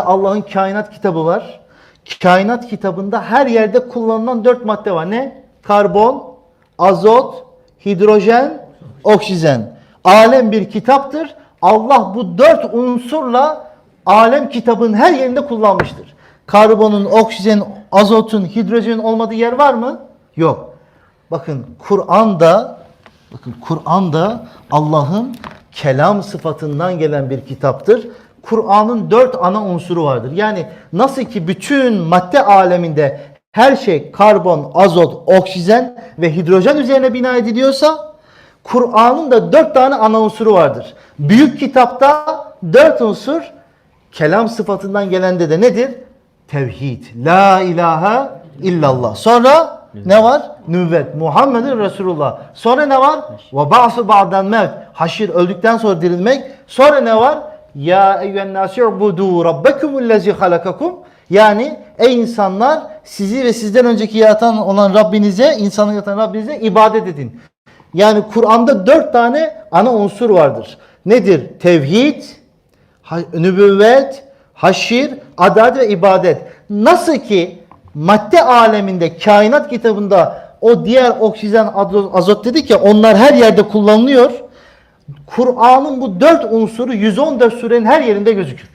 Allah'ın kainat kitabı var. Kainat kitabında her yerde kullanılan dört madde var. Ne? Karbon, azot, hidrojen, oksijen. Alem bir kitaptır. Allah bu dört unsurla alem kitabın her yerinde kullanmıştır. Karbonun, oksijenin, azotun, hidrojenin olmadığı yer var mı? Yok. Bakın Kur'an'da bakın Kur'an'da Allah'ın kelam sıfatından gelen bir kitaptır. Kur'an'ın dört ana unsuru vardır. Yani nasıl ki bütün madde aleminde her şey karbon, azot, oksijen ve hidrojen üzerine bina ediliyorsa Kur'an'ın da dört tane ana unsuru vardır. Büyük kitapta dört unsur kelam sıfatından gelende de nedir? Tevhid. La ilahe illallah. Sonra ne var? Nüvvet. Muhammedun Resulullah. Sonra ne var? Ve ba'su ba'dan mevt. Haşir öldükten sonra dirilmek. Sonra ne var? Ya eyyühen nasi'budu rabbekumullezi halakakum. Yani ey insanlar sizi ve sizden önceki yaratan olan Rabbinize, insanı yaratan Rabbinize ibadet edin. Yani Kur'an'da dört tane ana unsur vardır. Nedir? Tevhid, nübüvvet, haşir, adalet ve ibadet. Nasıl ki madde aleminde, kainat kitabında o diğer oksijen, azo- azot dedik ya onlar her yerde kullanılıyor. Kur'an'ın bu dört unsuru 114 surenin her yerinde gözükür.